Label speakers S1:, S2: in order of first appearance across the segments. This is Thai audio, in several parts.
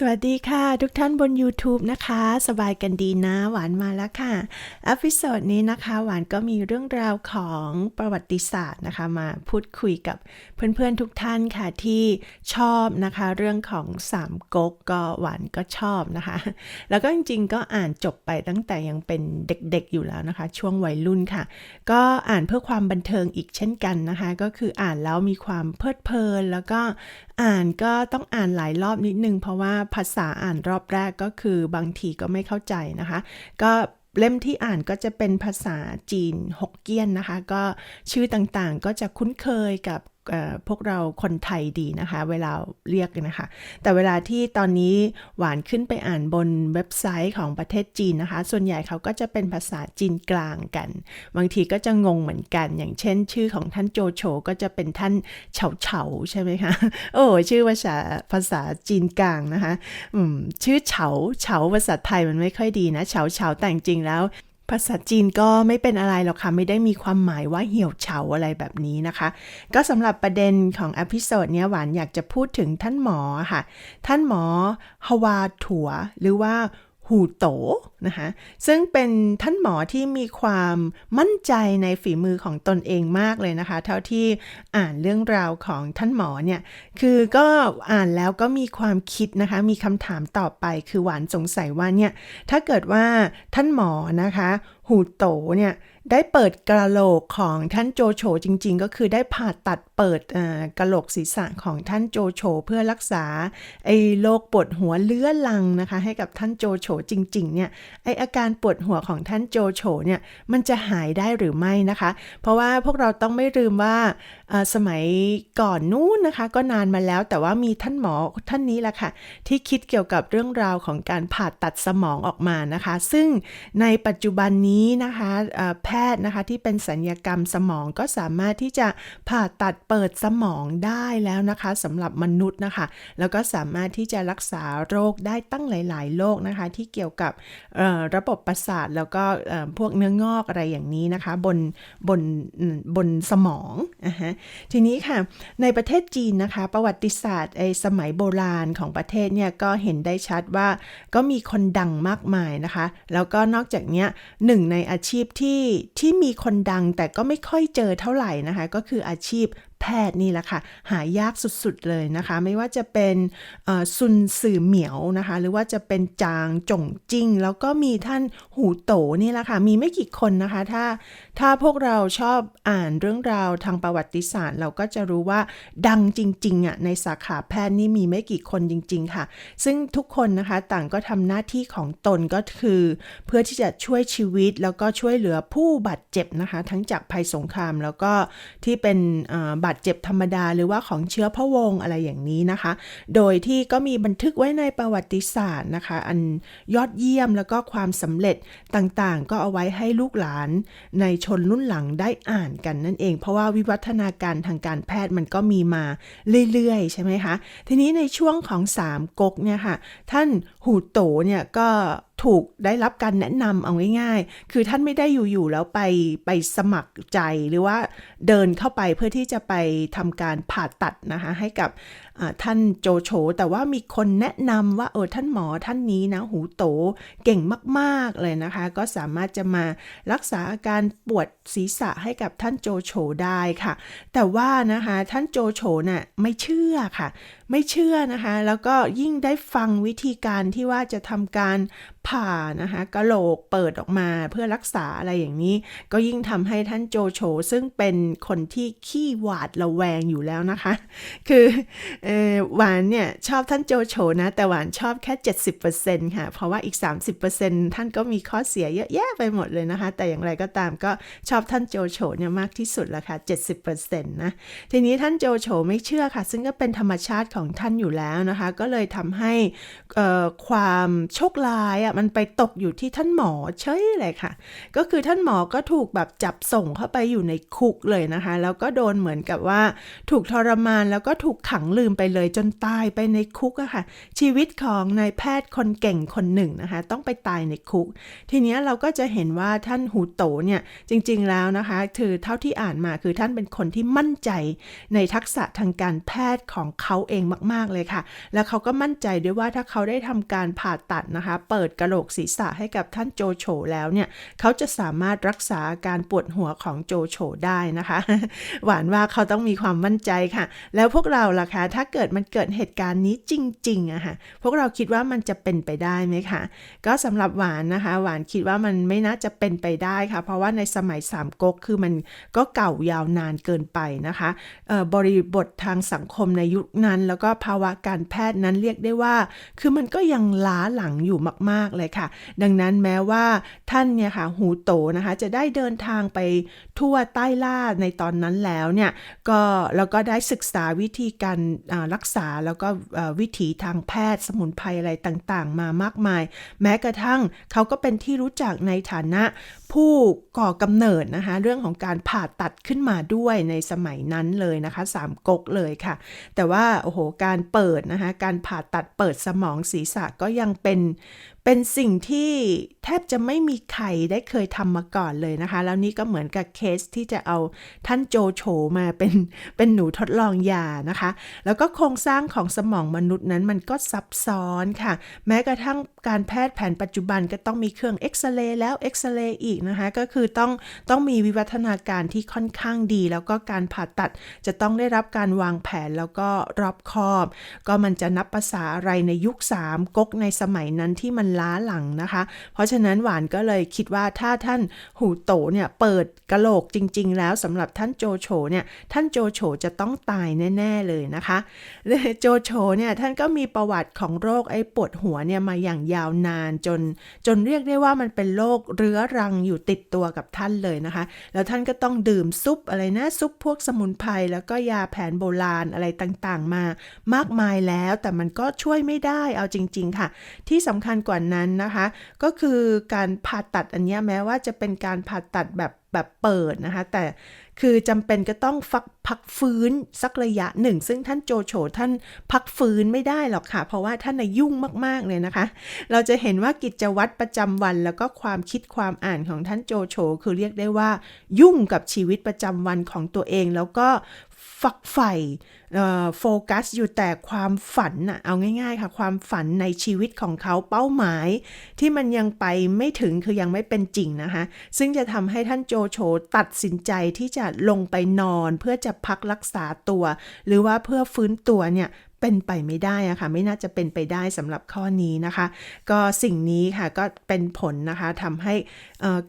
S1: สวัสดีค่ะ ทุกท่านบน YouTube นะคะ สบายกันดีนะ หวานมาแล้วค่ะอพิโซดนี้นะคะ หวานก็มีเรื่องราวของประวัติศาสตร์นะคะ มาพูดคุยกับเพื่อนๆทุกท่านค่ะที่ชอบนะคะ เรื่องของสามก๊กก็หวานก็ชอบนะคะ แล้วก็จริงๆก็อ่านจบไปตั้งแต่ยังเป็นเด็กๆอยู่แล้วนะคะ ช่วงวัยรุ่นค่ะ ก็อ่านเพื่อความบันเทิงอีกเช่นกันนะคะ ก็คืออ่านแล้วมีความเพลิดเพลิน แล้วก็ อ่านก็ต้องอ่านหลายรอบนิดนึง เพราะว่าภาษาอ่านรอบแรกก็คือบางทีก็ไม่เข้าใจนะคะ ก็เล่มที่อ่านก็จะเป็นภาษาจีนฮกเกี้ยนนะคะ ก็ชื่อต่างๆก็จะคุ้นเคยกับ พวกเราคนไทยดีนะคะ เวลาเรียกนะคะ แต่เวลาที่ตอนนี้หวานขึ้นไปอ่านบนเว็บไซต์ของประเทศจีนนะคะ ส่วนใหญ่เขาก็จะเป็นภาษาจีนกลางกัน บางทีก็จะงงเหมือนกัน อย่างเช่น ชื่อของท่านโจโฉก็จะเป็นท่านเฉาเฉาใช่ไหมคะโอ้ชื่อภาษาภาษาจีนกลางนะคะ อืมชื่อเฉาเฉาภาษาไทยมันไม่ค่อยดีนะเฉาเฉาแต่จริงแล้ว ภาษาจีนก็ไม่เป็นอะไรหรอกค่ะ ไม่ได้มีความหมายว่าเหี่ยวเฉาอะไรแบบนี้นะคะ ก็สำหรับประเด็นของอพิโซดเนี้ยหวานอยากจะพูดถึงท่านหมอค่ะ ท่านหมอฮวาถัว หรือว่า หูโตนะคะซึ่งเป็นท่านหมอที่มีความมั่นใจในฝีมือของตนเองมากเลยนะคะ เท่าที่อ่านเรื่องราวของท่านหมอเนี่ยคือก็อ่านแล้วก็มีความคิดนะคะ มีคำถามต่อไปคือหวานสงสัยว่าเนี่ยถ้าเกิดว่าท่านหมอนะคะ หูโตเนี่ยได้เปิดกระโหลกของท่านโจโฉจริง ๆ ก็คือได้ผ่าตัดเปิดกระโหลกศีรษะของท่านโจโฉเพื่อรักษาไอ้โรคปวดหัวเลื้อรังนะคะให้กับท่านโจโฉจริงๆเนี่ยไอ้อาการปวดหัวของท่านโจโฉเนี่ยมันจะหายได้หรือไม่นะคะ เพราะว่าพวกเราต้องไม่ลืมว่าอ่าสมัยก่อนนู้นนะคะ ก็นานมาแล้วแต่ว่ามีท่านหมอท่านนี้แหละค่ะที่คิดเกี่ยวกับเรื่องราวของการผ่าตัดสมองออกมานะคะ ซึ่งในปัจจุบันนี้นะคะแพทย์นะคะที่เป็นสัญญกรรมสมองก็สามารถที่จะผ่าตัดเปิดสมองได้แล้วนะคะสำหรับมนุษย์นะคะ แล้วก็สามารถที่จะรักษาโรคได้ตั้งหลาย ๆ โรคนะคะ ที่เกี่ยวกับระบบประสาทแล้วก็พวกเนื้องอกอะไรอย่างนี้นะคะ บนบนบนสมองอะฮะทีนี้ค่ะในประเทศจีนนะคะ ประวัติศาสตร์ไอสมัยโบราณของประเทศเนี่ยก็เห็นได้ชัดว่าก็มีคนดังมากมายนะคะ แล้วก็นอกจากเนี้ยหนึ่งในอาชีพที่ที่มีคนดังแต่ก็ไม่ค่อยเจอเท่าไหร่นะคะ ก็คืออาชีพ แพทย์นี่แหละค่ะ หายากสุดๆเลยนะคะ ไม่ว่าจะเป็นซุนสื่อเหมียวนะคะ หรือว่าจะเป็นจางจงจิ้ง แล้วก็มีท่านหูโตนี่แหละค่ะ มีไม่กี่คนนะคะ ถ้าถ้าพวกเราชอบอ่านเรื่องราวทางประวัติศาสตร์ เราก็จะรู้ว่าดังจริงๆอะในสาขาแพทย์นี่มีไม่กี่คนจริง ๆ ค่ะ ซึ่งทุกคนนะคะต่างก็ทำหน้าที่ของตนก็คือ เพื่อที่จะช่วยชีวิตแล้วก็ช่วยเหลือผู้บาดเจ็บนะคะ ทั้งจากภัยสงครามแล้วก็ที่เป็นบาดเจ็บธรรมดา หรือว่าของเชื้อพระวงศ์อะไรอย่างนี้นะคะ โดยที่ก็มีบันทึกไว้ในประวัติศาสตร์นะคะ อันยอดเยี่ยมแล้วก็ความสำเร็จต่างๆ ก็เอาไว้ให้ลูกหลานในชนรุ่นหลังได้อ่านกันนั่นเอง เพราะว่าวิวัฒนาการทางการแพทย์มันก็มีมาเรื่อยๆ ใช่ไหมคะ ทีนี้ในช่วงของสามก๊กเนี่ยค่ะ ท่านหูโตเนี่ยก็ ถูกได้รับการแนะนำเอาง่ายๆ คือท่านไม่ได้อยู่ๆแล้วไปไปสมัครใจหรือว่าเดินเข้าไปเพื่อที่จะไปทำการผ่าตัดนะคะให้กับ ท่านโจโฉแต่ว่ามีคนแนะนำว่าเออท่านหมอท่านนี้นะหูโตเก่งมากๆเลยนะคะ ก็สามารถจะมารักษาอาการปวดศีรษะให้กับท่านโจโฉได้ค่ะ แต่ว่านะคะท่านโจโฉน่ะไม่เชื่อค่ะ ไม่เชื่อนะคะ แล้วก็ยิ่งได้ฟังวิธีการที่ว่าจะทำการผ่านะคะกะโหลกเปิดออกมาเพื่อรักษาอะไรอย่างนี้ ก็ยิ่งทำให้ท่านโจโฉซึ่งเป็นคนที่ขี้หวาดระแวงอยู่แล้วนะคะ คือเออหวานเนี่ยชอบท่านโจโฉนะ แต่หวานชอบแค่ 70%ค่ะ เพราะว่าอีก 30%ท่านก็มีข้อเสียเยอะแยะไปหมดเลยนะคะ แต่อย่างไรก็ตามก็ชอบท่านโจโฉเนี่ยมากที่สุดละค่ะ 70%นะทีนี้ท่านโจโฉไม่เชื่อค่ะ ซึ่งก็เป็นธรรมชาติของท่านอยู่แล้วนะคะ ก็เลยทำให้ความโชคร้ายอะมันไปตกอยู่ที่ท่านหมอเฉยเลยค่ะ ก็คือท่านหมอก็ถูกแบบจับส่งเข้าไปอยู่ในคุกเลยนะคะ แล้วก็โดนเหมือนกับว่าถูกทรมานแล้วก็ถูกขังลืมไปเลยจนตายไปในคุกอะค่ะ ชีวิตของนายแพทย์คนเก่งคนหนึ่งนะคะ ต้องไปตายในคุก ทีเนี้ยเราก็จะเห็นว่าท่านหูโตเนี่ยจริงๆแล้วนะคะคือเท่าที่อ่านมาคือท่านเป็นคนที่มั่นใจในทักษะทางการแพทย์ของเขาเองมาก ๆเลยค่ะ แล้วเขาก็มั่นใจด้วยว่าถ้าเขาได้ทำการผ่าตัดนะคะ เปิดกระโหลกศีรษะให้กับท่านโจโฉแล้วเนี่ยเขาจะสามารถรักษาอาการปวดหัวของโจโฉได้นะคะ หวานว่าเขาต้องมีความมั่นใจค่ะ แล้วพวกเราล่ะคะถ้าเกิดมันเกิดเหตุการณ์นี้จริงๆอะค่ะพวกเราคิดว่ามันจะเป็นไปได้ไหมคะก็สำหรับหวานนะคะ หวานคิดว่ามันไม่น่าจะเป็นไปได้ค่ะ เพราะว่าในสมัยสามก๊กคือมันก็เก่ายาวนานเกินไปนะคะเบริบททางสังคมในยุคนั้น แล้วก็ภาวะการแพทย์นั้นเรียกได้ว่า คือมันก็ยังล้าหลังอยู่มากๆเลยค่ะ ดังนั้นแม้ว่าท่านเนี่ยค่ะหูโตนะคะ จะได้เดินทางไปทั่วใต้ล่าในตอนนั้นแล้วเนี่ยก็แล้วก็ได้ศึกษาวิธีการรักษาแล้วก็วิถีทางแพทย์สมุนไพรอะไรต่างๆ มามากมาย แม้กระทั่งเขาก็เป็นที่รู้จักในฐานะผู้ก่อกำเนิดนะคะ เรื่องของการผ่าตัดขึ้นมาด้วยในสมัยนั้นเลยนะคะสามก๊กเลยค่ะ แต่ว่าโอ้โหการเปิดนะคะการผ่าตัดเปิดสมองศีรษะก็ยังเป็นเป็นสิ่งที่ ทบจะไม่มีใครได้เคยทำมาก่อนเลยนะคะ แล้วนี่ก็เหมือนกับเคสที่จะเอาท่านโจโฉมาเป็นเป็นหนูทดลองยานะคะ แล้วก็โครงสร้างของสมองมนุษย์นั้นมันก็ซับซ้อนค่ะ แม้กระทั่งการแพทย์แผนปัจจุบันก็ต้องมีเครื่องเอ็กซเรย์แล้วเอ็กซเรย์อีกนะคะ ก็คือต้องต้องมีวิวัฒนาการที่ค่อนข้างดี แล้วก็การผ่าตัดจะต้องได้รับการวางแผนแล้วก็รอบคอบ ก็มันจะนับภาษาอะไรในยุค 3ก๊กในสมัยนั้นที่มันล้าหลังนะคะ เพราะฉะะนั้นหวานก็เลยคิดว่าถ้าท่านหูโตเนี่ยเปิดกระโหลกจริง ๆ แล้วสำหรับท่านโจโฉเนี่ยท่านโจโฉจะต้องตายแน่ ๆเลยนะคะโจโฉเนี่ยท่านก็มีประวัติของโรคไอ้ปวดหัวเนี่ยมาอย่างยาวนานจน จนเรียกได้ว่ามันเป็นโรคเรื้อรังอยู่ติดตัวกับท่านเลยนะคะ แล้วท่านก็ต้องดื่มซุปอะไรนะซุปพวกสมุนไพรแล้วก็ยาแผนโบราณอะไรต่างๆ มามากมายแล้ว แต่มันก็ช่วยไม่ได้เอาจริง ๆ ค่ะ ที่สำคัญกว่านั้นนะคะ ก็คือการผ่าตัดอันนี้แม้ว่าจะเป็นการผ่าตัดแบบแบบเปิดนะคะ แต่คือจำเป็นก็ต้องฟักพักฟื้นสักระยะหนึ่ง ซึ่งท่านโจโฉท่านพักฟื้นไม่ได้หรอกค่ะ เพราะว่าท่านนยุ่งมากๆเลยนะคะ เราจะเห็นว่ากิจวัตรประจำวันแล้วก็ความคิดความอ่านของท่านโจโฉคือเรียกได้ว่า ยุ่งกับชีวิตประจำวันของตัวเอง แล้วก็ ฝักใฝ่โฟกัสอยู่แต่ความฝันน่ะเอาง่ายๆค่ะ ความฝันในชีวิตของเขาเป้าหมาย ที่มันยังไปไม่ถึงคือยังไม่เป็นจริงนะคะ ซึ่งจะทำให้ท่านโจโฉตัดสินใจที่จะลงไปนอนเพื่อจะพักรักษาตัว หรือว่าเพื่อฟื้นตัวเนี่ยเป็นไปไม่ได้อะค่ะไม่น่าจะเป็นไปได้สำหรับข้อนี้นะคะ ก็สิ่งนี้ค่ะก็เป็นผลนะคะทำให้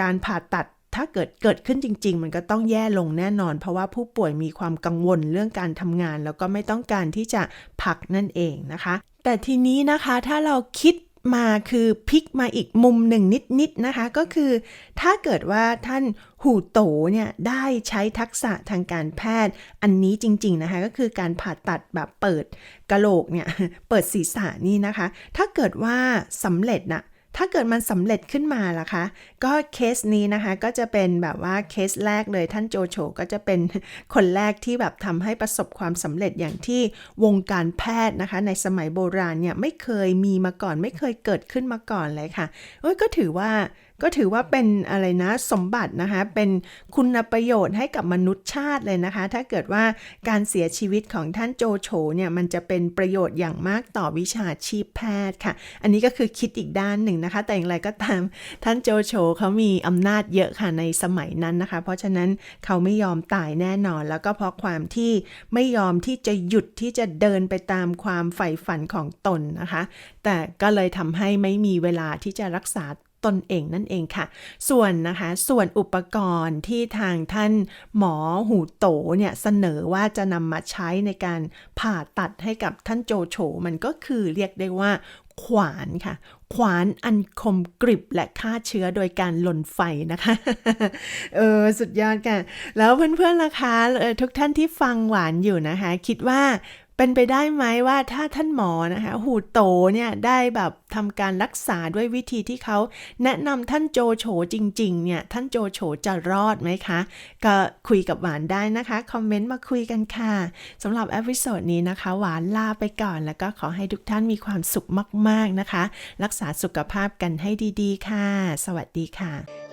S1: การผ่าตัด ถ้าเกิดเกิดขึ้นจริง ๆ มันก็ต้องแย่ลงแน่นอน เพราะว่าผู้ป่วยมีความกังวลเรื่องการทำงาน แล้วก็ไม่ต้องการที่จะพักนั่นเองนะคะ แต่ทีนี้นะคะถ้าเราคิดมาคือพลิกมาอีกมุมหนึ่งนิดๆนะคะ ก็คือถ้าเกิดว่าท่านหูโตเนี่ยได้ใช้ทักษะทางการแพทย์ อันนี้จริง ๆ นะคะ ก็คือการผ่าตัดแบบเปิดกระโหลกเนี่ย เปิดศีรษะนี่นะคะ ถ้าเกิดว่าสำเร็จน่ะ ถ้าเกิดมันสำเร็จขึ้นมาล่ะคะ ก็เคสนี้นะคะก็จะเป็นแบบว่าเคสแรกเลยท่านโจโฉก็จะเป็นคนแรกที่แบบทำให้ประสบความสำเร็จอย่างที่วงการแพทย์นะคะ ในสมัยโบราณเนี่ยไม่เคยมีมาก่อน ไม่เคยเกิดขึ้นมาก่อนเลยค่ะก็ถือว่า ก็ถือว่าเป็นอะไรนะสมบัตินะคะเป็นคุณประโยชน์ให้กับมนุษยชาติเลยนะคะ ถ้าเกิดว่าการเสียชีวิตของท่านโจโฉเนี่ยมันจะเป็นประโยชน์อย่างมากต่อวิชาชีพแพทย์ค่ะ อันนี้ก็คือคิดอีกด้านหนึ่งนะคะ แต่อย่างไรก็ตามท่านโจโฉเขามีอำนาจเยอะค่ะในสมัยนั้นนะคะ เพราะฉะนั้นเขาไม่ยอมตายแน่นอน แล้วก็เพราะความที่ไม่ยอมที่จะหยุดที่จะเดินไปตามความใฝ่ฝันของตนนะคะ แต่ก็เลยทำให้ไม่มีเวลาที่จะรักษา ตนเองนั่นเองค่ะ ส่วนนะคะส่วนอุปกรณ์ที่ทางท่านหมอหูโตเนี่ยเสนอว่าจะนำมาใช้ในการผ่าตัดให้กับท่านโจโฉมันก็คือเรียกได้ว่าขวานค่ะ ขวานอันคมกริบและฆ่าเชื้อโดยการลนไฟนะคะ เออ สุดยอดค่ะ แล้วเพื่อนๆล่ะคะทุกท่านที่ฟังหวานอยู่นะคะ คิดว่า เป็นไปได้ไหมว่าถ้าท่านหมอนะคะหูโตเนี่ยได้แบบทำการรักษาด้วยวิธีที่เขาแนะนำท่านโจโฉจริงๆเนี่ยท่านโจโฉจะรอดไหมคะ ก็คุยกับหวานได้นะคะ คอมเมนต์มาคุยกันค่ะสำหรับเอพิโซดนี้นะคะ หวานลาไปก่อนแล้วก็ขอให้ทุกท่านมีความสุขมากๆนะคะ รักษาสุขภาพกันให้ดีๆ ค่ะ สวัสดีค่ะ